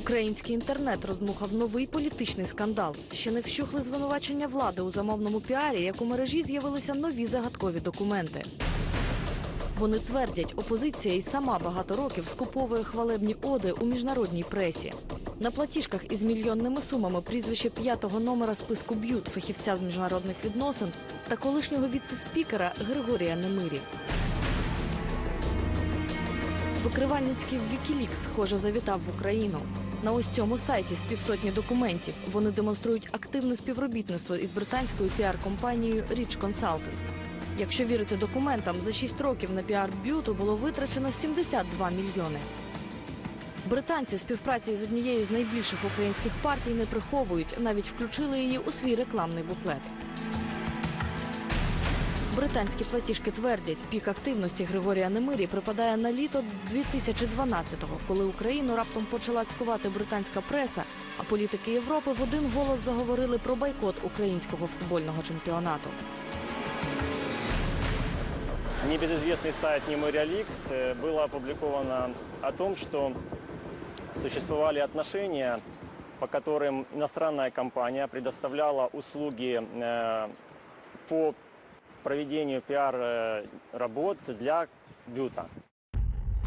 Український інтернет роздмухав новий політичний скандал. Ще не вщухли звинувачення влади у замовному піарі, як у мережі з'явилися нові загадкові документи. Вони твердять, опозиція і сама багато років скуповує хвалебні оди у міжнародній пресі. На платіжках із мільйонними сумами прізвище п'ятого номера списку б'ют фахівця з міжнародних відносин та колишнього віце-спікера Григорія Немирі. Викривальницький Вікілікс, схоже, завітав в Україну. На ось цьому сайті з півсотні документів вони демонструють активне співробітництво із британською піар-компанією Rich Consulting. Якщо вірити документам, за 6 років на піар б'юту було витрачено 72 мільйони. Британці співпраці з однією з найбільших українських партій не приховують, навіть включили її у свій рекламний буклет. Британські платіжки твердять, пік активності Григорія Немирі припадає на літо 2012-го, коли Україну раптом почала цькувати британська преса, а політики Європи в один голос заговорили про бойкот українського футбольного чемпіонату. Небезызвестный сайт Немориаликс э, было опубликовано о том, что существовали отношения, по которым иностранная компания предоставляла услуги э, по проведению пиар-работ для Бюта.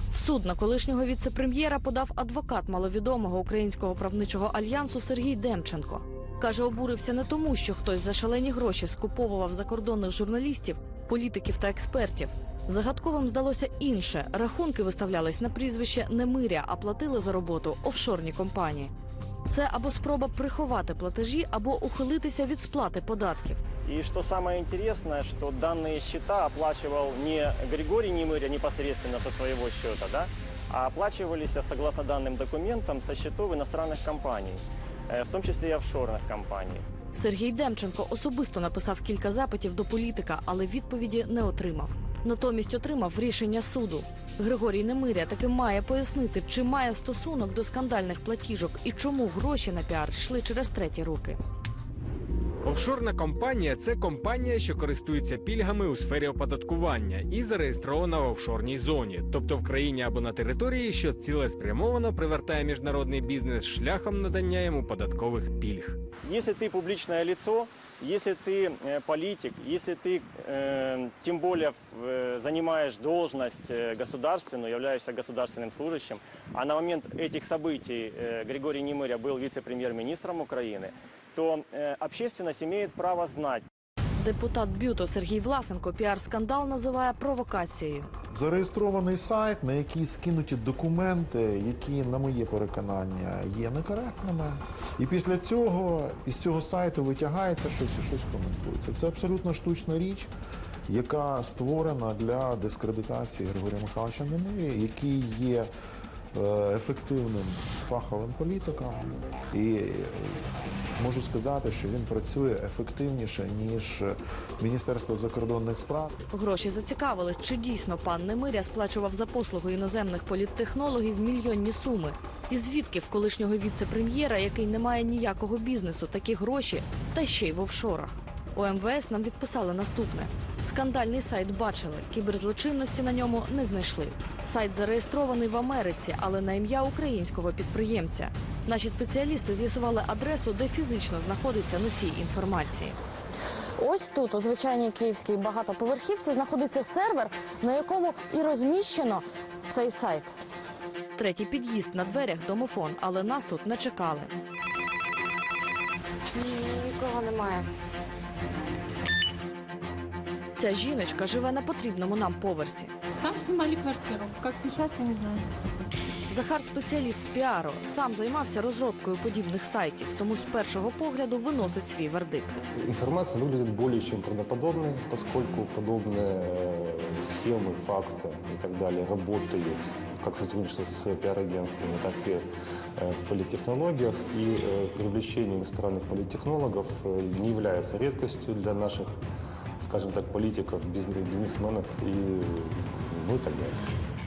В суд на колишнього віце-прем'єра подав адвокат маловідомого українського правничого альянсу Сергій Демченко. Каже, обурився не тому, що хтось за шалені гроші скуповував закордонних журналістів, політиків та експертів. Загадковим здалося інше. Рахунки виставлялись на прізвище Немиря, а платили за роботу офшорні компанії. Це або спроба приховати платежі, або ухилитися від сплати податків. И что самое интересное, что данные счета оплачивал не Григорий Немыря непосредственно со своего счета, да, а оплачивались согласно данным документам со счетов иностранных компаний, э, в том числе и офшорных компаний. Сергій Демченко особисто написав кілька запитів до політика, але відповіді не отримав. Натомість отримав рішення суду. Григорій Немиря таки має пояснити, чи має стосунок до скандальних платіжок і чому гроші на піар йшли через треті руки. Офшорна компанія це компанія, що користується пільгами у сфері оподаткування і зареєстрована в офшорній зоні, тобто в країні або на території, що цілеспрямовано привертає міжнародний бізнес шляхом надання йому податкових пільг. Если ты публичное лицо, если ты э, политик, если ты э, тем более в- э, занимаешь должность э, государственную, являешься государственным служащим, а на момент этих событий э, Григорий Немыря был вице-премьер-министром Украины, то э, общественность имеет право знать, Депутат Бюто Сергій Власенко піар-скандал називає провокацією. Зареєстрований сайт, на який скинуті документи, які, на моє переконання, є некоректними. І після цього із цього сайту витягається щось і щось коментується. Це абсолютно штучна річ, яка створена для дискредитації Григорія Михайловича Немирі, який є е, ефективним фаховим політиком. І е, можу сказати, що він працює ефективніше, ніж Міністерство закордонних справ. Гроші зацікавили, чи дійсно пан Немиря сплачував за послуги іноземних політтехнологів мільйонні суми. І звідки в колишнього віце-прем'єра, який не має ніякого бізнесу, такі гроші, та ще й в офшорах. У МВС нам відписали наступне: скандальний сайт бачили, кіберзлочинності на ньому не знайшли. Сайт зареєстрований в Америці, але на ім'я українського підприємця. Наші спеціалісти з'ясували адресу, де фізично знаходиться носій інформації. Ось тут, у звичайній київській багатоповерхівці, знаходиться сервер, на якому і розміщено цей сайт. Третій під'їзд на дверях домофон, але нас тут не чекали. Нікого немає. Ця жіночка живе на потрібному нам поверсі. Там снимали квартиру. Как сейчас, я не знаю. Захар спеціаліст з піару, сам займався розробкою подібних сайтів, тому з першого погляду виносить свій вердикт. Информация выглядит более чем правдоподобной, поскольку подобные э, схемы, факты и так далее работают как в сотрудничестве с пиар-агентствами, так и э, в политтехнологиях. И э, привлечение иностранных политтехнологов э, не является редкостью для наших, скажем так, политиков, бизнес- бизнесменов и, ну и так далее.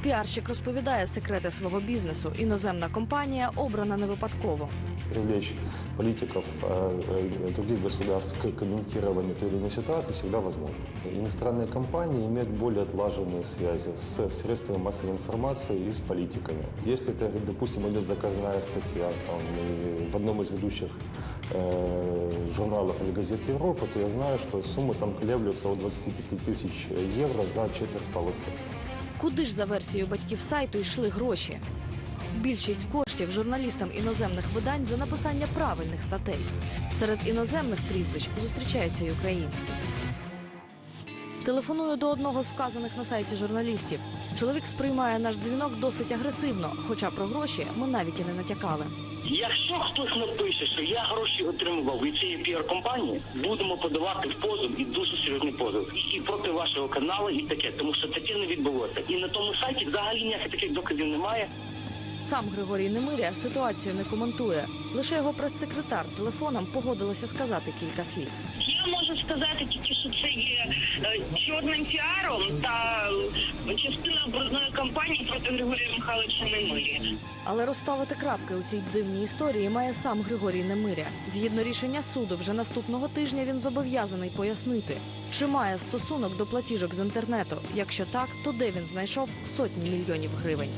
Піарщик розповідає секрети свого бізнесу. Іноземна компанія обрана не випадково. Привлечь политиков э, э, других государств к комментированию той или иной ситуации всегда возможно. Иностранные компании имеют более отлаженные связи с средствами массовой информации и с политиками. Если это, допустим, идет заказная статья там, и в одном из ведущих э, журналов или газет Европы, то я знаю, что суммы там колеблются от 25 тысяч евро за четверть полосы. Куди ж за версією батьків сайту йшли гроші? Більшість коштів журналістам іноземних видань за написання правильних статей. Серед іноземних прізвищ зустрічаються й українські. Телефоную до одного з вказаних на сайті журналістів. Чоловік сприймає наш дзвінок досить агресивно, хоча про гроші ми навіть і не натякали. Якщо хтось напише, що я гроші отримував від цієї піар-компанії, будемо подавати позов і дуже серйозний позов і проти вашого каналу, і таке, тому що таке не відбулося. І на тому сайті взагалі ніяких таких доказів немає. Сам Григорій Немиря ситуацію не коментує. Лише його прес-секретар телефоном погодилася сказати кілька слів. Я можу сказати тільки, що це є е, чорним піаром та е, частиною брудної кампанії проти Григорія Михайловича Немирі. Але розставити крапки у цій дивній історії має сам Григорій Немиря. Згідно рішення суду, вже наступного тижня він зобов'язаний пояснити, чи має стосунок до платіжок з інтернету. Якщо так, то де він знайшов сотні мільйонів гривень.